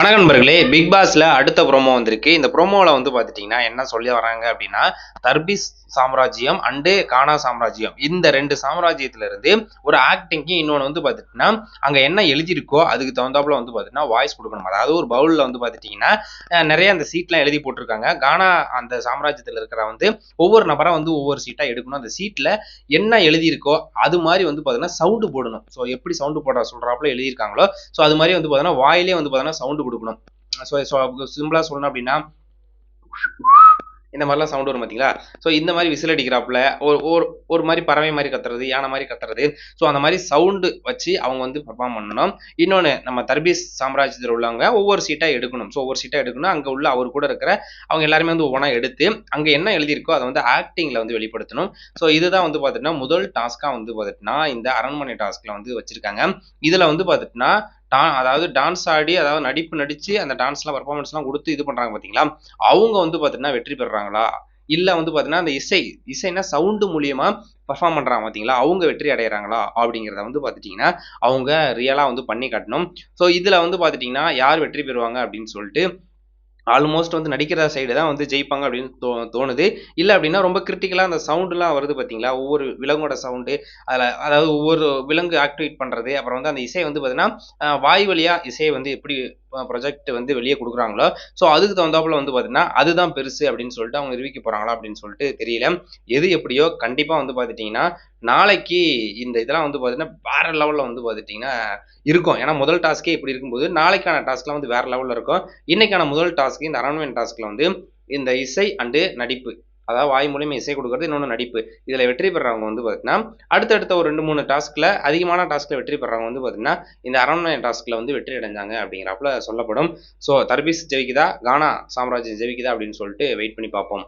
வணக்கம் நண்பர்களே பிக் பாஸ்ல அடுத்த ப்ரோமோ வந்திருக்கு. இந்த ப்ரோமோவில் வந்து பார்த்துட்டிங்கன்னா என்ன சொல்லி வராங்க அப்படின்னா தர்பிஸ் சாம்ராஜ்யம் அண்டு கானா சாம்ராஜ்யம். இந்த ரெண்டு சாம்ராஜ்யத்துல இருந்து ஒரு ஆக்டிங்க்கு இன்னொன்று வந்து பார்த்துட்டிங்கன்னா அங்கே என்ன எழுதியிருக்கோ அதுக்கு தகுந்தாப்புல வந்து பார்த்திங்கன்னா வாய்ஸ் கொடுக்கணும். அதாவது ஒரு பவுலில் வந்து பார்த்துட்டிங்கன்னா நிறைய அந்த சீட்லாம் எழுதி போட்டிருக்காங்க. கானா அந்த சாம்ராஜ்யத்தில் இருக்கிற வந்து ஒவ்வொரு நபராக வந்து ஒவ்வொரு சீட்டாக எடுக்கணும். அந்த சீட்டில் என்ன எழுதியிருக்கோ அது மாதிரி வந்து பார்த்தீங்கன்னா சவுண்டு போடணும். ஸோ எப்படி சவுண்டு போட சொல்கிறாப்புல எழுதியிருக்காங்களோ ஸோ அது மாதிரி வந்து பார்த்தீங்கன்னா வாயிலே வந்து பார்த்தீங்கன்னா சவுண்டு கொடுக்கணும். ஸோ சிம்பிளாக சொல்லணும் அப்படின்னா இந்த மாதிரிலாம் சவுண்டு வரும் பார்த்தீங்களா ஸோ இந்த மாதிரி விசில் அடிக்கிறாப்புல ஒரு ஒரு ஒரு மாதிரி பறவை மாதிரி கத்துறது யானை மாதிரி கத்துறது. ஸோ அந்த மாதிரி சவுண்டு வச்சு அவங்க வந்து பர்ஃபார்ம் பண்ணணும். இன்னொன்று நம்ம தர்பீஸ் சாம்ராஜ்யத்தில் உள்ளவங்க ஒவ்வொரு சீட்டாக எடுக்கணும். ஸோ ஒவ்வொரு சீட்டாக எடுக்கணும் அங்கே உள்ள அவர் கூட இருக்கிற அவங்க எல்லாருமே வந்து ஒவ்வொன்றா எடுத்து அங்கே என்ன எழுதியிருக்கோ அதை வந்து ஆக்டிங்கில் வந்து வெளிப்படுத்தணும். ஸோ இதுதான் வந்து பார்த்துட்டுனா முதல் டாஸ்க்காக வந்து பார்த்துட்டுனா இந்த அரண்மனை டாஸ்கில் வந்து வச்சுருக்காங்க. இதில் வந்து பார்த்துட்டுனா டா அதாவது டான்ஸ் ஆடி அதாவது நடிப்பு நடித்து அந்த டான்ஸ்லாம் பர்ஃபார்மன்ஸ்லாம் கொடுத்து இது பண்ணுறாங்க பார்த்தீங்களா அவங்க வந்து பார்த்தீங்கன்னா வெற்றி பெறுறாங்களா? இல்லை வந்து பார்த்தீங்கன்னா அந்த இசை இசைனா சவுண்டு மூலியமாக பர்ஃபார்ம் பண்ணுறாங்க பார்த்தீங்களா அவங்க வெற்றி அடைகிறாங்களா அப்படிங்கிறத வந்து பார்த்துட்டிங்கன்னா அவங்க ரியலாக வந்து பண்ணி காட்டணும். ஸோ இதில் வந்து பார்த்துட்டிங்கன்னா யார் வெற்றி பெறுவாங்க அப்படின்னு சொல்லிட்டு ஆல்மோஸ்ட் வந்து நடிக்கிற சைடு தான் வந்து ஜெயிப்பாங்க அப்படின்னு தோ தோணுது. இல்லை அப்படின்னா ரொம்ப கிரிட்டிக்கலாக அந்த சவுண்டுலாம் வருது பார்த்தீங்களா ஒவ்வொரு விலங்கோட சவுண்டு அதில் அதாவது ஒவ்வொரு விலங்கு ஆக்டிவேட் பண்ணுறது அப்புறம் வந்து அந்த இசை வந்து பார்த்தீங்கன்னா வாய் வழியாக இசையை வந்து எப்படி ப்ரொஜெக்ட் வந்து வெளியே கொடுக்குறாங்களோ ஸோ அதுக்கு தகுந்தாப்புல வந்து பார்த்தீங்கன்னா அதுதான் பெருசு அப்படின்னு சொல்லிட்டு அவங்க நிரூபிக்க போகிறாங்களா அப்படின்னு சொல்லிட்டு தெரியல. எது எப்படியோ கண்டிப்பாக வந்து பார்த்துட்டிங்கன்னா நாளைக்கு இந்த இதெல்லாம் வந்து பார்த்தீங்கன்னா வேற லெவலில் வந்து பார்த்துட்டிங்கன்னா இருக்கும். ஏன்னா முதல் டாஸ்க்கே இப்படி இருக்கும்போது நாளைக்கான டாஸ்க்லாம் வந்து வேற லெவலில் இருக்கும். இன்னைக்கான முதல் டாஸ்க்கு இந்த அரண்மனை டாஸ்க்கில் வந்து இந்த இசை அண்டு நடிப்பு அதாவது வாய் மூலியமா இசை கொடுக்கறது இன்னொன்று நடிப்பு. இதில் வெற்றி பெறவங்க வந்து பார்த்தீங்கன்னா அடுத்தடுத்த ஒரு ரெண்டு மூணு டாஸ்க்கில் அதிகமான டாஸ்க்கில் வெற்றி பெறவங்க வந்து பார்த்தீங்கன்னா இந்த அரண்மனை டாஸ்க்கில் வந்து வெற்றி அடைஞ்சாங்க அப்படிங்கிறப்பல சொல்லப்படும். ஸோ தர்பீஸ் ஜெயிக்குதா? கானா சாம்ராஜ்யம் ஜெயிக்குதா அப்படின்னு சொல்லிட்டு வெயிட் பண்ணி பார்ப்போம்.